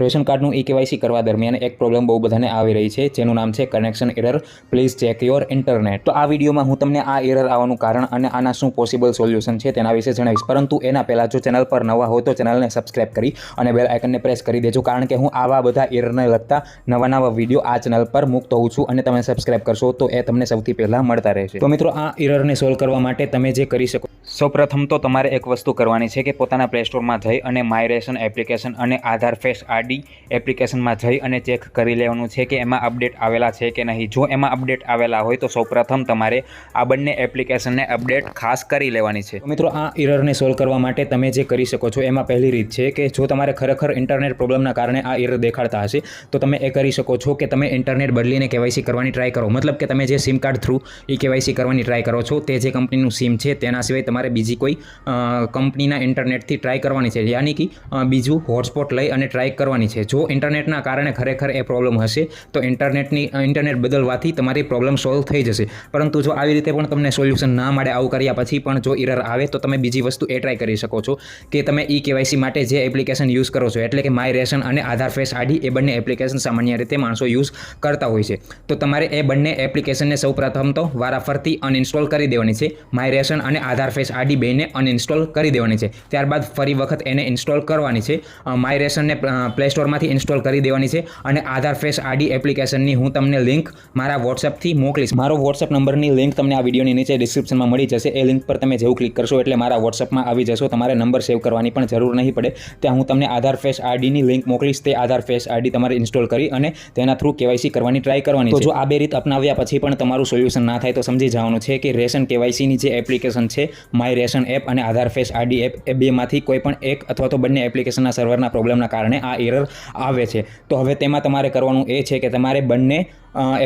Ration કાર્ડનું e KYC કરવા દરમિયાન એક પ્રોબ્લેમ બહુ બધાને આવી રહી છે, જેનું નામ છે connection error please check your internet તો આ વિડીયોમાં હું તમને આ એરર આવવાનું કારણ અને આના શું પોસિબલ સોલ્યુશન છે તેના વિશે જણાવીશ. પરંતુ એના પહેલાં જો ચેનલ પર નવા હો તો ચેનલને સબસ્ક્રાઇબ કરી અને બેલ આઇકનને પ્રેસ કરી દેજો, કારણ કે હું આવા બધા એરરને લગતા નવા નવા વીડિયો આ ચેનલ પર મૂકતો હોઉં છું અને તમે સબસ્ક્રાઇબ કરશો તો એ તમને સૌથી પહેલાં મળતા રહેશે. તો મિત્રો, આ એરરને સોલ્વ કરવા માટે તમે જે કરી શકો સૌપ્રથમ તો તમારે એક વસ્તુ કરવાની છે કે પોતાના પ્લે સ્ટોરમાં જઈ અને માય રેશન એપ્લિકેશન અને આધાર ફેસ આરડી એપ્લિકેશનમાં જઈ અને ચેક કરી લેવાનું છે કે એમાં અપડેટ આવેલા છે કે નહીં. જો એમાં અપડેટ આવેલા હોય તો સૌપ્રથમ તમારે આ બંને એપ્લિકેશનને અપડેટ ખાસ કરી લેવાની છે. મિત્રો, આ ઇરરને સોલ્વ કરવા માટે તમે જે કરી શકો છો, એમાં પહેલી રીત છે કે જો તમારે ખરેખર ઇન્ટરનેટ પ્રોબ્લેમના કારણે આ ઇરર દેખાડતા હશે, તો તમે એ કરી શકો છો કે તમે ઇન્ટરનેટ બદલીને કેવાયસી કરવાની ટ્રાય કરો. મતલબ કે તમે જે સિમ કાર્ડ થ્રુ એ કેવાયસી કરવાની ટ્રાય કરો છો, તે જે કંપનીનું સિમ છે, તેના સિવાય તમારે બીજી કોઈ કંપનીના ઇન્ટરનેટથી ટ્રાય કરવાની છે. યાની કે બીજું હોટસ્પોટ લઈ અને ટ્રાય કરવાની છે. જો ઇન્ટરનેટના કારણે ખરેખર એ પ્રોબ્લેમ હશે, તો ઇન્ટરનેટની ઇન્ટરનેટ બદલવાથી તમારી પ્રોબ્લેમ સોલ્વ થઈ જશે. પરંતુ જો આવી રીતે પણ તમને સોલ્યુશન ના મળે આવું કર્યા પછી પણ જો ઇરર આવે, તો તમે બીજી વસ્તુ એ ટ્રાય કરી શકો છો કે તમે ઈ કેવાયસી માટે જે એપ્લિકેશન યુઝ કરો છો, એટલે કે માય રેશન અને આધાર ફેસ આડી એ બંને એપ્લિકેશન સામાન્ય રીતે માણસો યુઝ કરતા હોય છે. તો તમારે એ બંને એપ્લિકેશનને સૌપ્રથમ તો વારાફરતી અનઇન્સ્ટોલ કરી દેવાની છે. માય રેશન અને આધાર ફેસ આડી બેને અનઇન્સ્ટોલ કરી દેવાની છે. ત્યારબાદ ફરી વખત એને ઇન્સ્ટોલ કરવાની છે. માય રેશનને પ્લે સ્ટોરમાંથી ઇન્સ્ટોલ કરી દેવાની છે અને આધાર ફેસ આડી એપ્લિકેશનની હું તમને લિંક મારા વોટ્સએપથી મોકલીશ. મારો વોટ્સએપ નંબરની લિંક તમને આ વિડીયોની નીચે ડિસ્ક્રિપ્શનમાં મળી જશે. એ લિંક પર તમે જેવું ક્લિક કરશો એટલે મારા વોટ્સએપમાં આવી જશો. તમારે નંબર સેવ કરવાની પણ જરૂર નહીં પડે. ત્યાં હું તમને આધાર ફેસ આરડીની લિંક મોકલીશ. તે આધાર ફેસ આડી તમારે ઇન્સ્ટોલ કરી અને તેના થ્રુ કેવાયસી કરવાની ટ્રાય કરવાની જો આ બે રીત અપનાવ્યા પછી પણ તમારું સોલ્યુશન ના થાય તો સમજી જવાનું છે કે રેશન કેવાયસીની જે એપ્લિકેશન છે માય રેશન એપ અને આધાર ફેસ આઈડી એપ એ બેમાંથી કોઈ પણ એક અથવા તો બંને એપ્લિકેશનના સર્વરના પ્રોબ્લેમના કારણે આ એરર આવે છે. તો હવે તેમાં તમારે કરવાનું એ છે કે તમારે બંને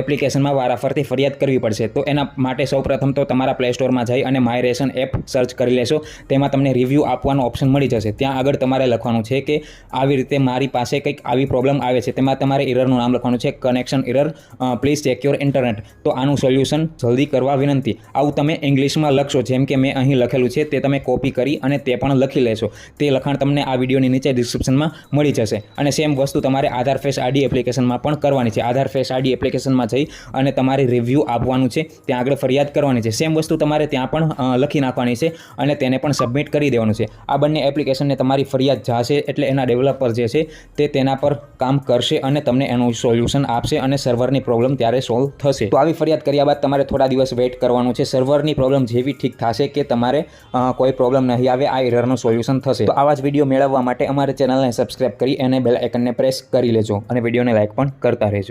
એપ્લિકેશનમાં વારાફરતી ફરિયાદ કરવી પડશે. તો એના માટે સૌપ્રથમ તો તમારા પ્લે સ્ટોરમાં જઈ અને માય રેશન એપ સર્ચ કરી લેશો. તેમાં તમને રિવ્યૂ આપવાનો ઓપ્શન મળી જશે. ત્યાં આગળ તમારે લખવાનું છે કે આવી રીતે મારી પાસે કંઈક આવી પ્રોબ્લેમ આવે છે. તેમાં તમારે એરરનું નામ લખવાનું છે connection error please check your internet તો આનું સોલ્યુશન જલ્દી કરવા વિનંતી. આવું તમે ઇંગ્લિશમાં લખશો. જેમ કે મેં અહીં લખેલું છે, તે તમે કોપી કરી અને તે પણ લખી લેશો. તે લખાણ તમને આ વિડીયોની નીચે ડિસ્ક્રિપ્શનમાં મળી જશે. અને સેમ વસ્તુ તમારે આધાર ફેસ આડી એપ્લિકેશનમાં પણ કરવાની છે. આધાર ફેસ આડી એપ્લિકેશનમાં જઈ અને તમારે રિવ્યૂ આપવાનું છે. ત્યાં આગળ ફરિયાદ કરવાની છે. સેમ વસ્તુ તમારે ત્યાં પણ લખી નાખવાની છે અને તેને પણ સબમિટ કરી દેવાનું છે. આ બંને એપ્લિકેશનને તમારી ફરિયાદ જાશે એટલે એના ડેવલપર જે છે તે તેના પર કામ કરશે અને તમને એનું સોલ્યુશન આપશે અને સર્વરની પ્રોબ્લેમ ત્યારે સોલ્વ થશે. તો આવી ફરિયાદ કર્યા બાદ તમારે થોડા દિવસ વેઇટ કરવાનું છે. સર્વરની પ્રોબ્લેમ જેવી ઠીક થશે કે તમારે કોઈ પ્રોબ્લેમ નહીં આવે, આ એરરનું સોલ્યુશન થશે. તો આવા જ વીડિયો મેળવવા માટે અમારી ચેનલને સબસ્ક્રાઇબ કરી અને બેલ આઇકનને પ્રેસ કરી લેજો અને વિડીયોને લાઇક પણ કરતા રહેજો.